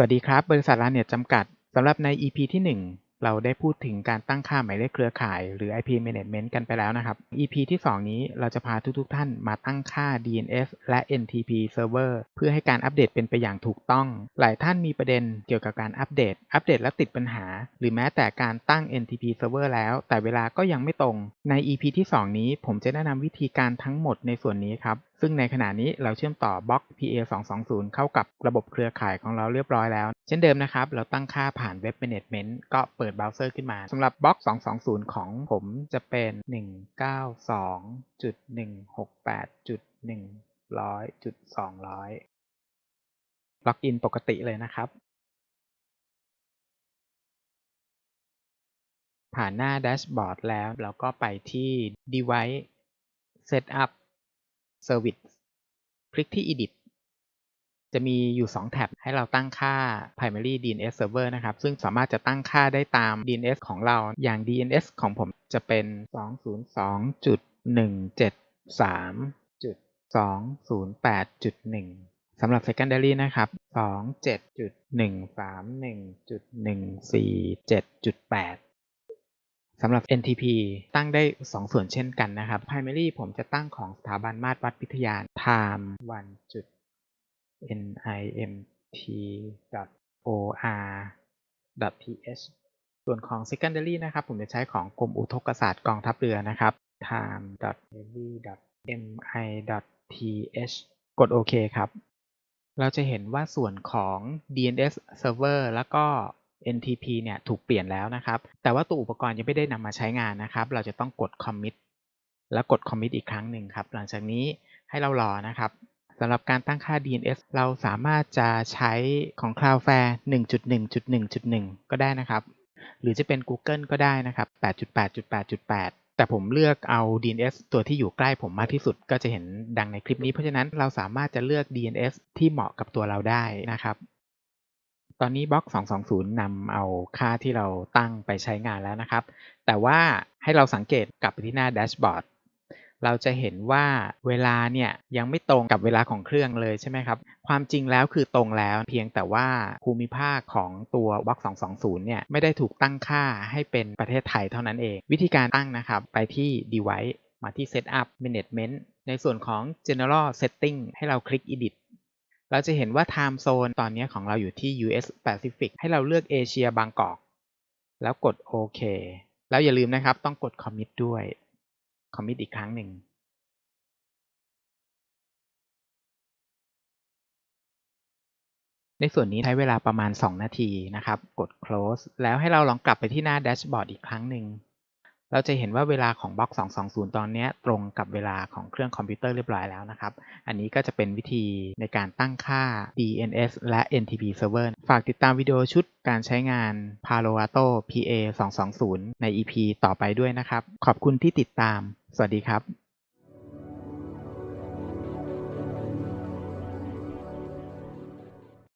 สวัสดีครับ บริษัทลาเน็ตจำกัดสำหรับใน EP ที่ 1 เราได้พูดถึงการตั้งค่าหมายเลขเครือข่าย หรือ IP Management กันไปแล้วนะครับ EP ที่ 2 นี้เราจะพาทุกๆทท่านมาตั้งค่า DNS และ NTP Server เพื่อให้การอัปเดตเป็นไปอย่างถูกต้อง หลายท่านมีประเด็นเกี่ยวกับการอัปเดต อัปเดตแล้วติดปัญหา หรือแม้แต่การตั้ง NTP Server แล้ว แต่เวลาก็ยังไม่ตรง ใน EP ที่ 2 นี้ผมจะแนะนำวิธีการทั้งหมดในส่วนนี้ครับ ซึ่งในขณะนี้เราเชื่อมต่อบล็อก PA 220 เข้ากับระบบเครือข่ายของเราเรียบร้อยแล้ว เช่นเดิมนะครับ เราตั้งค่าผ่าน Web Management ก็เปิดเบราว์เซอร์ขึ้นมาสำหรับบล็อก 220 ของผมจะเป็น 192.168.100.200 ล็อกอินปกติเลยนะครับ ผ่านหน้าแดชบอร์ดแล้วเราก็ไปที่ Device Setup Service คลิกที่ Edit จะมีอยู่ 2 แท็บให้เราตั้งค่า primary DNS server นะครับ ซึ่งสามารถจะตั้งค่าได้ตาม DNS ของเรา อย่าง DNS ของผมจะเป็น 202.173.208.1 สำหรับ secondary นะครับ 27.131.147.8 สำหรับ NTP ตั้งได้ 2 ส่วนเช่นกันนะครับ primary ผมจะตั้งของสถาบันมาตรวัดวิทยา time 1จุด nimt.or.th ส่วนของ secondary นะครับ ผมจะใช้ของกรมอุทกศาสตร์กองทัพเรือนะครับ time.navy.mi.th กดโอเคครับ เราจะเห็นว่าส่วนของ DNS server แล้วก็ NTP เนี่ยถูกเปลี่ยนแล้วนะครับ แต่ว่าตัวอุปกรณ์ยังไม่ได้นำมาใช้งานนะครับ เราจะต้องกด commit แล้วกด commit อีกครั้งหนึ่งครับ หลังจากนี้ให้เรารอนะครับสำหรับการตั้งค่า DNS เราสามารถจะใช้ของ Cloudflare 1.1.1.1 ก็ได้นะครับ หรือจะเป็น Google ก็ได้นะครับ 8.8.8.8 แต่ผมเลือกเอา DNS ตัวที่อยู่ใกล้ผมมากที่สุด ก็จะเห็นดังในคลิปนี้ เพราะฉะนั้นเราสามารถจะเลือก DNS ที่เหมาะกับตัวเราได้นะครับ ตอนนี้บล็อก 220นำเอาค่าที่เราตั้งไปใช้งานแล้วนะครับ แต่ว่าให้เราสังเกตกลับไปที่หน้าแดชบอร์ดเราจะเห็นว่าเวลาเนี่ยยังไม่ตรงกับเวลาของเครื่องเลยใช่ไหมครับ ความจริงแล้วคือตรงแล้วเพียงแต่ว่าภูมิภาคของตัวบล็อก220 เนี่ยไม่ได้ถูกตั้งค่าให้เป็นประเทศไทยเท่านั้นเอง วิธีการตั้งนะครับ ไปที่ device มาที่ setup management ในส่วนของ general setting ให้เราคลิก edit เราจะเห็นว่า time zone ตอนนี้ของเราอยู่ที่ US Pacific ให้เราเลือกเอเชียบางกอก แล้วกดโอเค แล้วอย่าลืมนะครับต้องกด commit ด้วย คอมมิตอีกครั้งหนึ่งในส่วนนี้ใช้เวลาประมาณ 2 นาทีนะครับ กด close แล้วให้เราลองกลับไปที่หน้าแดชบอร์ดอีกครั้งหนึ่ง เราจะเห็นว่าเวลาของบล็อก 220 ตอนนี้ตรงกับเวลาของเครื่องคอมพิวเตอร์เรียบร้อยแล้วนะครับ อันนี้ก็จะเป็นวิธีในการตั้งค่า DNS และ NTP Server ฝากติดตามวิดีโอชุดการใช้งาน Palo Alto PA 220 ใน EP ต่อไปด้วยนะครับ ขอบคุณที่ติดตาม สวัสดีครับ